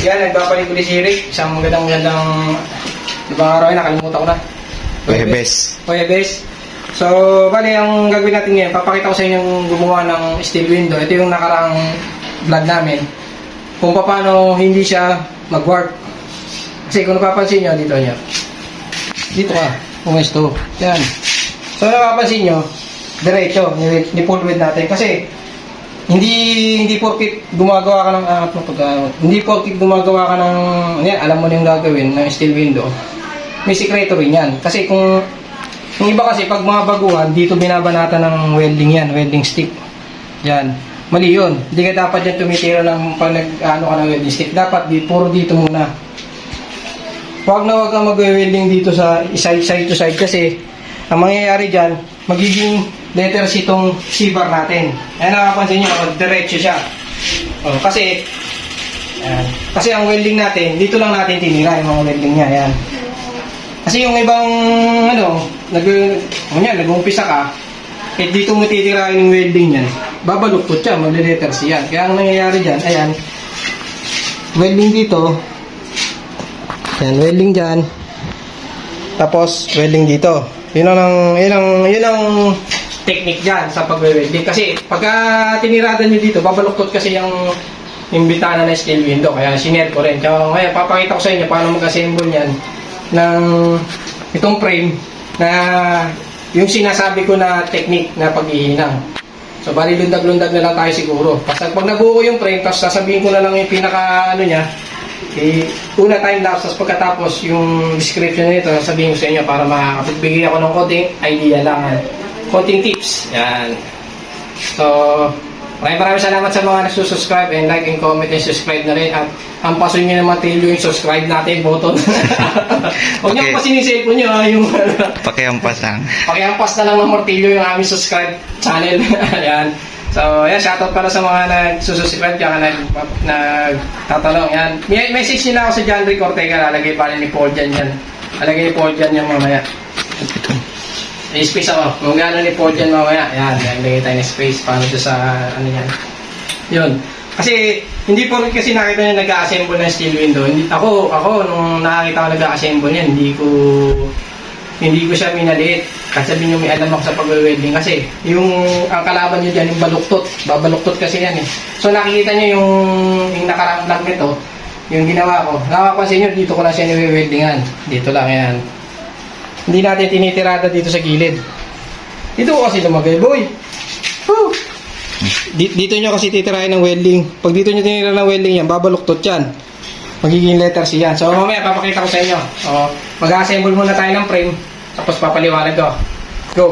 yan, nagbabalik ulit si Rick. Isang magandang magandang ibang araw na, nakalimutan ko na. Webes. Kuya Bes. So, bali, ang gagawin natin ngayon, papakita ko sa inyo yung gumawa ng steel window. Ito yung nakaraang vlog namin. Kung paano hindi siya mag-warp. Kasi kung napapansin nyo, dito nyo. Dito ka, pumesto. Yan. So, napapansin nyo, diretso, ni full width natin. Kasi, hindi hindi porkit gumagawa ka ng angat mo pag hindi porkit gumagawa ka ng yan, alam mo na yung gagawin ng steel window may sikreto rin yan. Kasi kung yung iba kasi pag mga baguhan dito binabanatan ng welding yan welding stick. Yan. Mali yun. Hindi ka dapat yan tumitira ng pag nag ano ka ng welding stick. Dapat di, puro dito muna. Huwag na huwag kang mag-welding dito sa side, side to side kasi ang mangyayari dyan magiging letter C itong C-bar natin. Ayan nakapansin nyo, oh, diretso siya. Oh, kasi, ayan. kasi ang welding natin, dito lang natin tinira yung mga welding niya. Ayan. Kasi yung ibang, ano, nag, ganyan, nag-umpisa ka, eh dito mo titira yung welding niyan, babaluktot siya, magle-letter C. Kaya ang nangyayari dyan, ayan, welding dito, ayan, welding dyan, tapos welding dito. Yun ang yun ang yun ang technique diyan sa pagwe-welding kasi pagka tinirada niyo dito, babaluktot kasi yung yung bitana na steel window kaya sinare ko rin. Kaya ngayon papakita ko sa inyo paano mag-assemble niyan ng itong frame na yung sinasabi ko na technique na paghihinang. So bali lundag-lundag na lang tayo siguro. Basta pag nabuo yung frame, tapos sasabihin ko na lang yung pinaka ano niya, eh, una time lapse, tapos pagkatapos yung description nito, sabihin ko sa inyo para makapagbigay ako ng konting idea lang. Konting tips. Yan. So, maraming maraming salamat sa mga nagsusubscribe and like and comment and subscribe na rin. At ang paso nyo naman tilyo yung subscribe natin button. Huwag nyo Okay. pasin yung cellphone nyo ha, yung Pakiampas lang. Pakiampas na lang ng martilyo yung aming subscribe channel. Ayan. So, yan, shoutout para sa mga nagsususubscribe kaya nag, nagtatanong. Yan. May message nila ako sa John Rick Ortega. Lalagay pa rin ni Paul dyan yan. Lalagay ni Paul dyan yan mamaya. May space ako. Kung gano'n ni Paul dyan mamaya. Yan, lalagay tayo ng space. Paano siya sa, ano yan. Yun. Kasi, hindi po kasi nakita niya nag-assemble ng steel window. Hindi, ako, ako, nung nakakita ko nag-assemble niyan, hindi ko, hindi ko siya minaliit. Kasi sabi niyo may alam ako sa pag-welding kasi yung ang kalaban niyo diyan yung baluktot. Babaluktot kasi yan eh. So nakikita niyo yung yung nakarang vlog nito, yung ginawa ko. Nakapansin niyo dito ko lang siya ni-weldingan. Dito lang yan. Hindi natin tinitirada dito sa gilid. Dito ko kasi lumagay, boy. Woo! Di- Dito nyo kasi titirahin ng welding. Pag dito nyo tinira ng welding yan, babaluktot yan. Magiging letter C yan. So mamaya papakita ko sa inyo. O, mag-assemble muna tayo ng frame. Tapos papaliwanag ko. Go!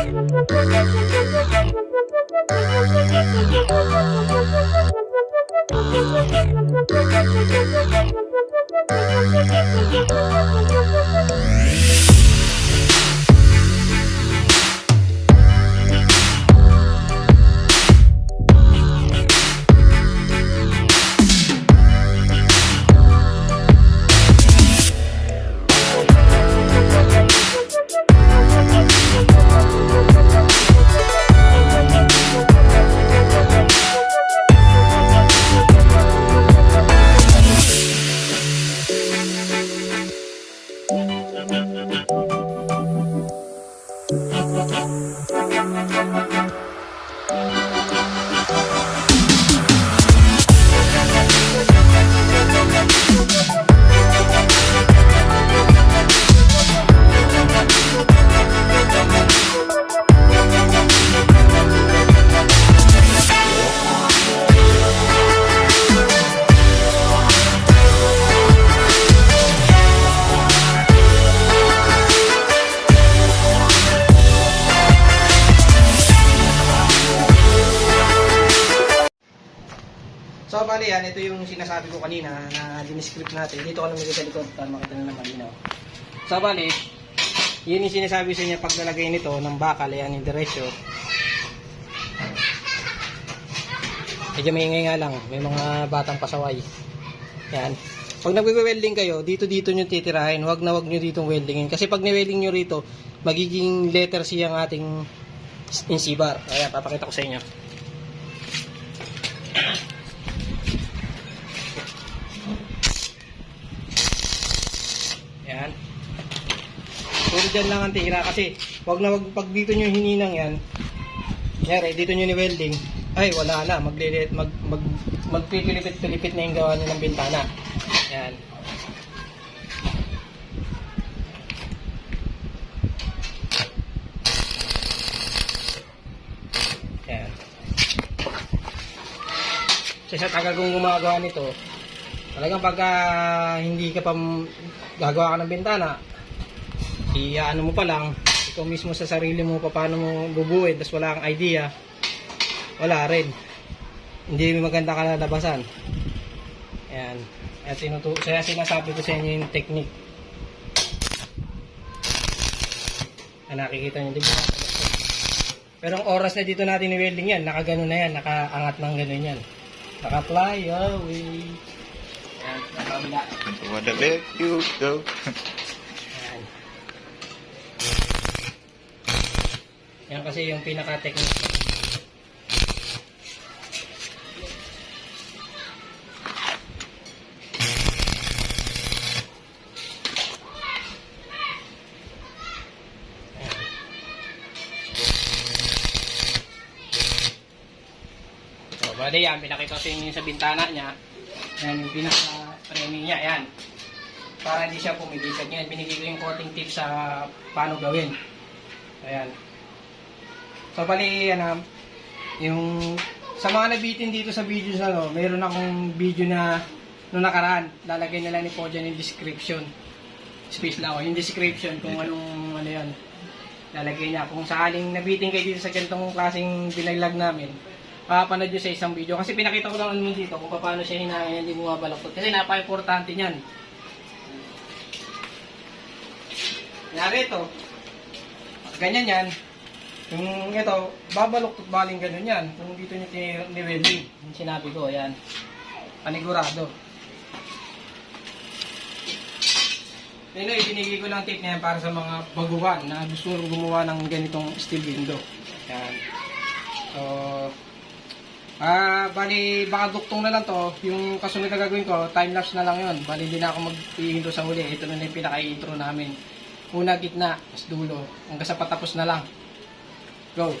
So, bali yan, ito yung sinasabi ko kanina na dinescript natin. Dito ko lumigay sa likod para makita na naman malinaw. So, bali, yun yung sinasabi sa inyo pag nalagay nito ng bakal, yan yung diretsyo. Medyo maingay nga lang, may mga batang pasaway. Yan. Pag nagwe-welding kayo, dito-dito nyo titirahin, wag na wag nyo ditong weldingin. Kasi pag ni-welding nyo rito, magiging letter C ang ating insibar. Kaya papakita ko sa inyo. Dyan lang ang tira kasi wag na wag pag dito nyo hininang yan. Yari, dito nyo ni welding. Ay, wala na. Maglilit, mag, mag, magpipilipit-pilipit na yung gawa nyo ng bintana. Yan. Yan. Kasi sa tagal kong gumagawa nito, talagang pagka hindi ka pa gagawa ka ng bintana, i-ano mo pa lang, ikaw mismo sa sarili mo pa paano mo bubuin, tapos wala kang idea, wala rin. Hindi maganda kalalabasan. Ayan. At tinutu kaya sinasabi ko sa inyo yung technique. Na nakikita nyo, di ba? Pero ang oras na dito natin ni-welding yan, nakagano na yan, nakaangat ng gano'n yan. Naka-fly away. Ayan, nakabila. Wanna let you go. Yan kasi yung pinaka-technique. Bali yan, pinakita ko sa inyo sa bintana niya. Yan yung pinaka-framing niya, yan para hindi siya pumibigat ngayon. Binigay ko yung coating tips sa paano gawin. Ayan. So, bali, ano, yung sa mga nabitin dito sa video sa ano, mayroon akong video na nung nakaraan, lalagay nila ni po dyan yung description. Space lang ako, yung description kung anong ano yan. Lalagay niya. Kung sakaling nabitin kayo dito sa ganitong klaseng binaglag namin, papanood nyo sa isang video. Kasi pinakita ko lang naman dito kung paano siya hinangin, hindi bumabalaktot. Kasi napaka-importante niyan. Nangyari ito. Ganyan yan. Yung ito, babaloktot baling ganun yan. Kung dito nyo ni-welding. Yung sinabi ko, yan. Panigurado. Yun o, ibinigay ko lang tip na para sa mga baguhan na gusto gumawa ng ganitong steel window. Yan. So, ah, bali, baka duktong na lang to. Yung kasunod na gagawin ko, time-lapse na lang yun. Bali, hindi na ako mag-intro sa huli. Ito na yung pinaka-intro namin. Una, gitna, tapos dulo. Hanggang sa patapos na lang. Go.